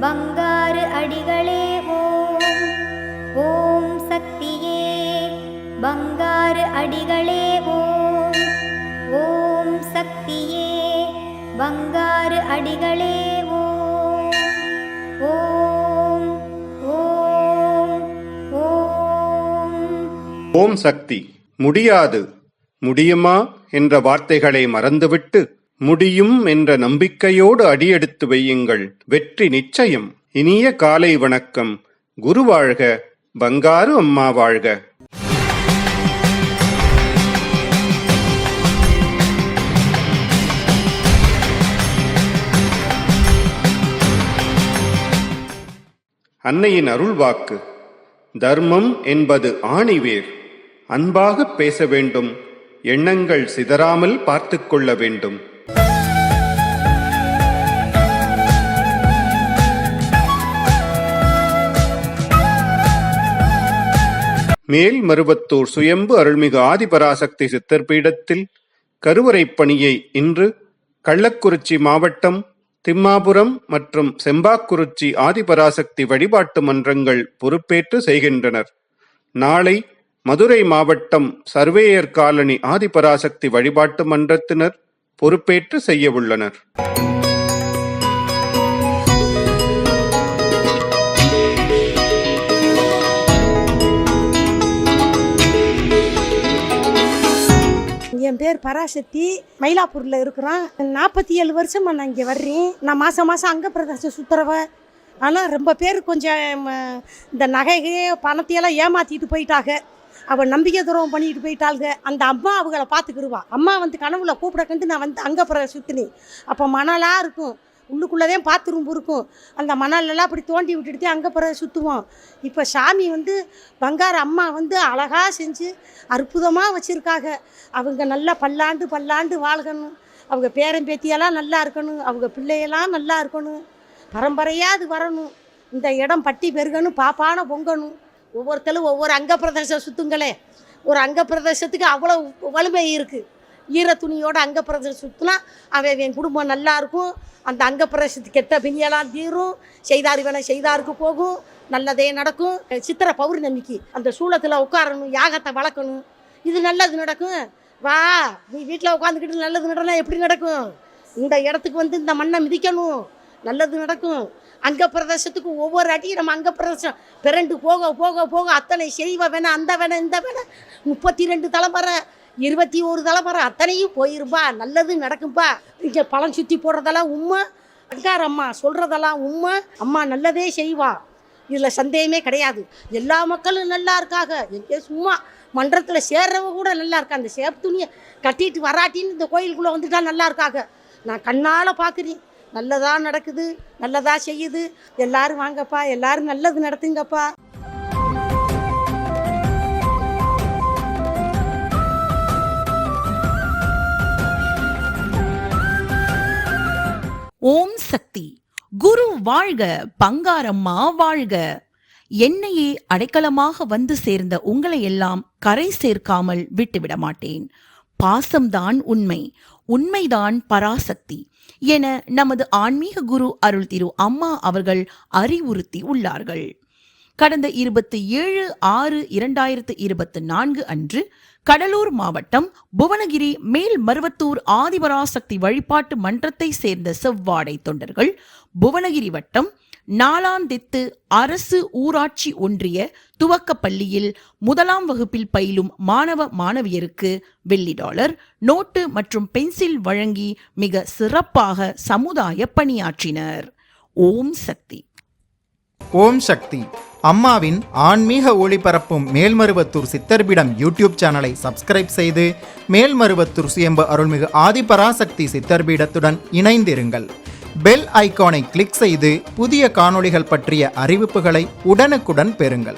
பங்காரு அடிகளே ஓம். ஓம் சக்தியே பங்காரு அடிகளே ஓம். ஓம் சக்தியே பங்காரு அடிகளே ஓம். ஓம் ஓம் ஓம். ஓம் சக்தி முடியாது. முடியுமா? என்ற வார்த்தைகளை மறந்துவிட்டு முடியும் என்ற நம்பிக்கையோடு அடியெடுத்து வையுங்கள். வெற்றி நிச்சயம். இனிய காலை வணக்கம். குரு வாழ்க. பங்காரு அம்மா வாழ்க. அன்னையின் அருள்வாக்கு தர்மம் என்பது ஆணிவேர். அன்பாக பேச வேண்டும். எண்ணங்கள் சிதறாமல் பார்த்து கொள்ள வேண்டும். மேல் மருவத்தூர் சுயம்பு அருள்மிகு ஆதிபராசக்தி சித்தர் பீடத்தில் கருவறைப் பணியை இன்று கள்ளக்குறிச்சி மாவட்டம் திம்மாபுரம் மற்றும் செம்பாக்குறிச்சி ஆதிபராசக்தி வழிபாட்டு மன்றங்கள் பொறுப்பேற்று செய்கின்றனர். நாளை மதுரை மாவட்டம் சர்வேயர் காலனி ஆதிபராசக்தி வழிபாட்டு மன்றத்தினர் பொறுப்பேற்று செய்யவுள்ளனர் பேர் பராசக்தி. மயிலாப்பூரில் இருக்கிறோம் நாற்பத்தி ஏழு வருஷமாக நான் இங்கே வர்றேன். நான் மாதம் மாதம் அங்கே பிரதேச சுற்றுறவ ஆனால் ரொம்ப பேர் கொஞ்சம் இந்த நகைகையே பணத்தையெல்லாம் ஏமாற்றிட்டு போயிட்டாங்க. அவள் நம்பிக்கை துரோகம் பண்ணிட்டு போயிட்டாளுங்க அந்த அம்மா அவங்கள பார்த்துக்கிடுவா. அம்மா வந்து கனவுல கூப்பிட கண்டு நான் வந்து அங்கே பிற சுற்றினேன் அப்போ மணலாக இருக்கும். உள்ளுக்குள்ளதே பாத்ரூம் இருக்கும். அந்த மணலெல்லாம் அப்படி தோண்டி விட்டுட்டு அங்கே பிற சுற்றுவோம் இப்போ சாமி வந்து பங்கார அம்மா வந்து அழகாக செஞ்சு அற்புதமாக வச்சுருக்காங்க. அவங்க நல்லா பல்லாண்டு பல்லாண்டு வாழ்கணும். அவங்க பேரன் பேத்தியெல்லாம் நல்லா இருக்கணும். அவங்க பிள்ளையெல்லாம் நல்லா இருக்கணும். பரம்பரையாக அது வரணும். இந்த இடம் பட்டி பெருகணும் பாப்பான பொங்கணும். ஒவ்வொருத்தரும் ஒவ்வொரு அங்க பிரதேசம் சுற்றுங்களே ஒரு அங்க பிரதேசத்துக்கு அவ்வளோ வலிமை இருக்குது ஈர துணியோட அங்கப்பிரதேசம் சுற்றினா அவன் என் குடும்பம் நல்லாயிருக்கும் அந்த அங்கப்பிரதேசத்து கெட்ட பிணியெல்லாம் தீரும். செய்தார் வேணால் செய்தாருக்கு போகும். நல்லதே நடக்கும். சித்திரை பௌர்ணமிக்கு அந்த சூளத்தில் உட்காரணும் யாகத்தை வளர்க்கணும். இது நல்லது நடக்கும். வா நீ வீட்டில் உட்காந்துக்கிட்டு நல்லது நடனா எப்படி நடக்கும்? இந்த இடத்துக்கு வந்து இந்த மண்ணை மிதிக்கணும். நல்லது நடக்கும். அங்க பிரதேசத்துக்கு ஒவ்வொரு அடியும் நம்ம அங்க பிரதேசம் பிறண்டு போக போக போக அத்தனை செய்வ வேணாம் அந்த வேணாம் இந்த வேணா. முப்பத்தி ரெண்டு தலைமுறை இருபத்தி ஒரு தலைமுறை அத்தனையும் போயிருப்பா நல்லது நடக்கும்பா. இங்கே பழம் சுற்றி போடுறதெல்லாம் உண்மை. அங்கார் அம்மா சொல்கிறதெல்லாம் உண்மை. அம்மா நல்லதே செய்வா. இதில் சந்தேகமே கிடையாது. எல்லா மக்களும் நல்லா இருக்காங்க எங்கே சும்மா மன்றத்தில் சேர்றவங்க கூட நல்லா இருக்கா? அந்த சேப் துணியை கட்டிட்டு வராட்டின்னு இந்த கோயிலுக்குள்ளே வந்துட்டா நல்லா இருக்காங்க நான் கண்ணால் பார்க்குறேன் நல்லதாக நடக்குது நல்லதாக செய்யுது. எல்லாரும் வாங்கப்பா எல்லாரும் நல்லது நடத்துங்கப்பா. ஓம் சக்தி. குரு வாழ்க பங்காரம்மா வாழ்க. என்னையே அடைக்கலமாக வந்து சேர்ந்த உங்களை எல்லாம் கரை சேர்க்காமல் விட்டுவிட மாட்டேன். பாசம்தான் உண்மை உண்மைதான் பராசக்தி என நமது ஆன்மீக குரு அருள் திரு அம்மா அவர்கள் அறிவுறுத்தி உள்ளார்கள். கடந்த இருபத்தி ஏழு ஆறு இரண்டாயிரத்து இருபத்தி நான்கு அன்று கடலூர் மாவட்டம் புவனகிரி மேல் மருவத்தூர் ஆதிபராசக்தி வழிபாட்டு மன்றத்தை சேர்ந்த செவ்வாடை தொண்டர்கள் புவனகிரி வட்டம் நாலாந்தித்து அரசு ஊராட்சி ஒன்றிய துவக்கப்பள்ளியில் முதலாம் வகுப்பில் பயிலும் மாணவ மாணவியருக்கு வெள்ளி டாலர் நோட்டு மற்றும் பென்சில் வழங்கி மிக சிறப்பாக சமுதாய பணியாற்றினர். ஓம் சக்தி. ஓம் சக்தி. அம்மாவின் ஆன்மீக ஒளிபரப்பும் மேல்மருவத்தூர் சித்தர்பிடம் யூடியூப் சேனலை சப்ஸ்கிரைப் செய்து மேல்மருவத்தூர் சுயம்பு அருள்மிகு ஆதிபராசக்தி சித்தர்பீடத்துடன் இணைந்திருங்கள். பெல் ஐகானை கிளிக் செய்து புதிய காணொளிகள் பற்றிய அறிவிப்புகளை உடனுக்குடன் பெறுங்கள்.